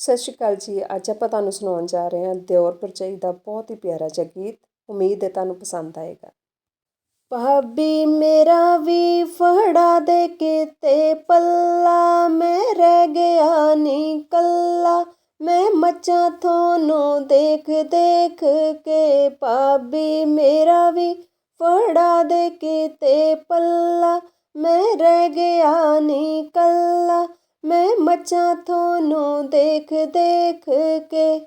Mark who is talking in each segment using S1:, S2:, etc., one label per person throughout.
S1: ਸਤਿ ਸ਼੍ਰੀ ਅਕਾਲ ਜੀ। ਅੱਜ ਆਪਾਂ ਤੁਹਾਨੂੰ ਸੁਣਾਉਣ ਜਾ ਰਹੇ ਹਾਂ ਦਿਓਰ ਭਰਜਾਈ ਦਾ ਬਹੁਤ ਹੀ ਪਿਆਰਾ ਜਿਹਾ ਗੀਤ। ਉਮੀਦ ਹੈ ਤੁਹਾਨੂੰ ਪਸੰਦ ਆਏਗਾ। ਭਾਬੀ ਮੇਰਾ ਵੀ ਫੜਾ ਦੇ ਕਿਤੇ ਪੱਲਾ। ਮੈਂ ਰਹਿ ਗਿਆ ਨੀ ਕੱਲਾ। ਮੈਂ ਮੱਚਾਂ ਥੋਨੂੰ ਦੇਖ ਦੇਖ ਕੇ ਭਾਬੀ ਮੇਰਾ ਵੀ ਫੜਾ ਦੇ ਕਿਤੇ ਪੱਲਾ। ਮੈਂ ਰਹਿ ਗਿਆ ਨੀ ਕੱਲਾ। ਮੈਂ ਮੱਚਾਂ ਤੁਹਾਨੂੰ ਦੇਖ ਦੇਖ ਕੇ।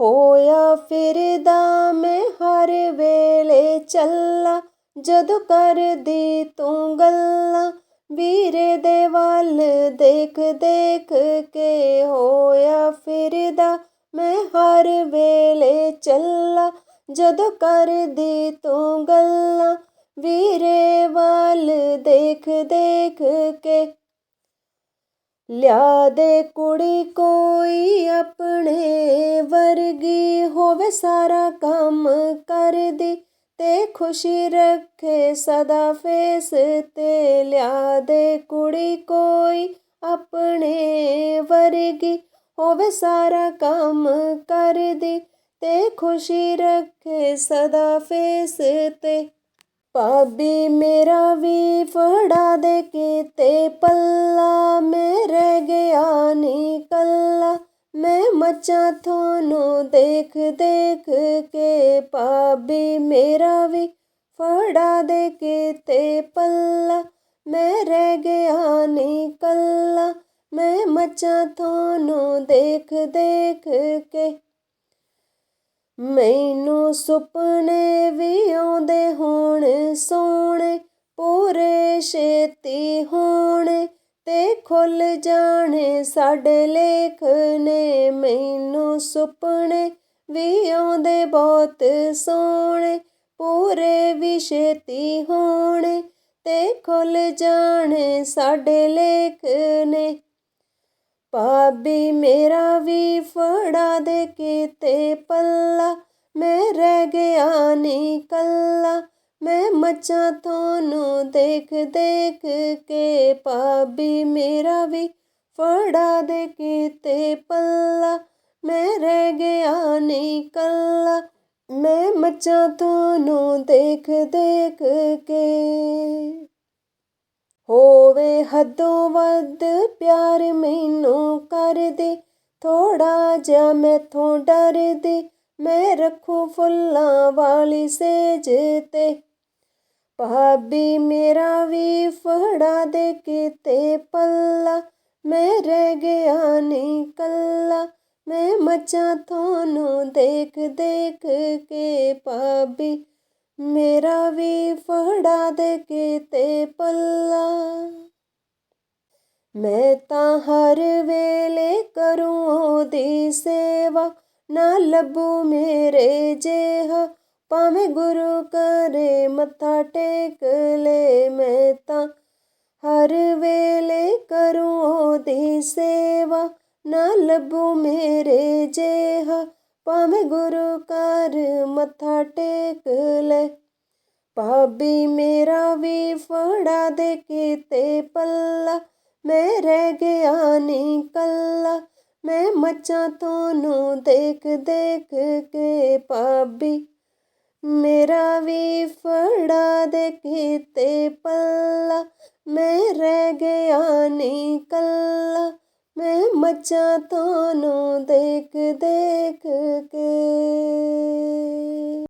S1: ਹੋਇਆ ਫਿਰਦਾ ਮੈਂ ਹਰ ਵੇਲੇ ਚੱਲਾ, ਜਦੋਂ ਕਰਦੀ ਤੂੰ ਗੱਲਾਂ। ਵੀਰੇ ਦੇ ਵੱਲ ਦੇਖ ਦੇਖ ਕੇ ਹੋਇਆ ਫਿਰਦਾ ਮੈਂ ਹਰ ਵੇਲੇ ਚੱਲਾ, ਜਦੋਂ ਕਰਦੀ ਤੂੰ ਗੱਲਾਂ। ਵੀਰੇ ਵੱਲ ਦੇਖ ਦੇਖ ਕੇ ਲਿਆ ਦੇ ਕੁੜੀ ਕੋਈ ਆਪਣੇ ਵਰਗੀ, ਹੋਵੇ ਸਾਰਾ ਕੰਮ ਕਰਦੀ ਤੇ ਖੁਸ਼ੀ ਰੱਖੇ ਸਦਾ ਫੇਸ ਤੇ। ਲਿਆ ਦੇ ਕੁੜੀ ਕੋਈ ਆਪਣੇ ਵਰਗੀ, ਹੋਵੇ ਸਾਰਾ ਕੰਮ ਕਰਦੀ ਤੇ ਖੁਸ਼ੀ ਰੱਖੇ ਸਦਾ ਫੇਸ ਤੇ। ਭਾਬੀ ਮੇਰਾ ਵੀ ਫੜਾ ਦੇ ਕਿਤੇ ਪੱਲਾ। ਮੈਂ ਰਹਿ ਗਿਆ ਨੀ ਕੱਲਾ। ਮੈਂ ਮੱਚਾਂ ਤੁਹਾਨੂੰ ਦੇਖ ਦੇਖ ਕੇ ਭਾਬੀ ਮੇਰਾ ਵੀ ਫੜਾ ਦੇ ਕਿਤੇ ਪੱਲਾ। ਮੈਂ ਰਹਿ ਗਿਆ ਨੀ ਕੱਲਾ। ਮੈਂ ਮੱਚਾਂ ਤੁਹਾਨੂੰ ਦੇਖ ਦੇਖ ਕੇ ਮੈਨੂੰ ਸੁਪਨੇ ਵੀ ਆਉਂਦੇ ਹੋਣ, ਸੋਹਣੇ ਪੂਰੇ ਛੇਤੀ ਹੋਣ ਤੇ ਖੁੱਲ ਜਾਣੇ ਸਾਡੇ ਲੇਖ ਨੇ। ਮੈਨੂੰ ਸੁਪਨੇ ਵੀ ਆਉਂਦੇ ਬਹੁਤ ਸੋਹਣੇ ਪੂਰੇ ਵੀ ਛੇਤੀ ਹੋਣ ਤੇ ਖੁੱਲ ਜਾਣੇ ਸਾਡੇ ਲੇਖ ਨੇ। ਭਾਬੀ ਮੇਰਾ ਵੀ ਫੜਾ ਦੇ ਕਿਤੇ ਪੱਲਾ। ਮੈਂ ਰਹਿ ਗਿਆ ਨੀ ਕੱਲਾ। ਮੈਂ ਮੱਚਾਂ ਤੁਹਾਨੂੰ ਦੇਖ ਦੇਖ ਕੇ ਭਾਬੀ ਮੇਰਾ ਵੀ ਫੜਾ ਦੇ ਕਿਤੇ ਪੱਲਾ। ਮੈਂ ਰਹਿ ਗਿਆ ਨੀ ਕੱਲਾ। ਮੈਂ ਮੱਚਾਂ ਤੁਹਾਨੂੰ ਦੇਖ ਦੇਖ ਕੇ। ਹੋ ਹੱਦੋਂ ਵੱਧ ਪਿਆਰ ਮੈਨੂੰ ਕਰਦੇ ਥੋੜਾ ਜਿਹਾ ਮੈਥੋਂ ਡਰਦੇ ਮੈਂ ਰੱਖੂ ਫੁੱਲਾਂ ਵਾਲੀ ਸੇਜ ਤੇ। ਭਾਬੀ ਮੇਰਾ ਵੀ ਫੜਾ ਦੇ ਕਿਤੇ ਪੱਲਾ। ਮੈਂ ਰਹਿ ਗਿਆ ਨੀ ਕੱਲਾ। ਮੈਂ ਮੱਚਾਂ ਤੁਹਾਨੂੰ ਦੇਖ ਦੇਖ ਕੇ ਭਾਬੀ। ਮੇਰਾ ਵੀ ਫੜਾ ਦੇ ਕਿਤੇ ਪੱਲਾ। ਮੈਂ ਤਾਂ ਹਰ ਵੇਲੇ ਕਰੂੰ ਉਹਦੀ ਸੇਵਾ, ਨਾ ਲੱਭੂ ਮੇਰੇ ਜਿਹਾ। ਭਾਵੇਂ ਗੁਰੂ ਕਰੇ ਮੱਥਾ ਟੇਕ ਲੈ, ਮੈਂ ਤਾਂ ਹਰ ਵੇਲੇ ਕਰੂੰ ਉਹਦੀ ਸੇਵਾ, ਨਾ ਲੱਭੂ ਮੇਰੇ ਜੇਹਾ। ਭਾਵੇਂ ਗੁਰੂ ਕਰ ਮੱਥਾ ਟੇਕ ਲੈ, ਭਾਬੀ ਮੇਰਾ ਵੀ ਫੜਾ ਦੇ ਕਿਤੇ ਪੱਲਾ। ਮੈਂ ਰਹਿ ਗਿਆ ਨੀ ਕੱਲਾ। ਮੈਂ ਮੱਚਾਂ ਤੁਹਾਨੂੰ ਦੇਖ ਦੇਖ ਕੇ ਭਾਬੀ। ਮੇਰਾ ਵੀ ਫੜਾ ਦੇ ਕਿਤੇ ਪੱਲਾ। ਮੈਂ ਰਹਿ ਗਿਆ ਨੀ ਕੱਲਾ। ਮੈਂ ਮੱਚਾਂ ਤੁਹਾਨੂੰ ਦੇਖ ਦੇਖ ਕੇ।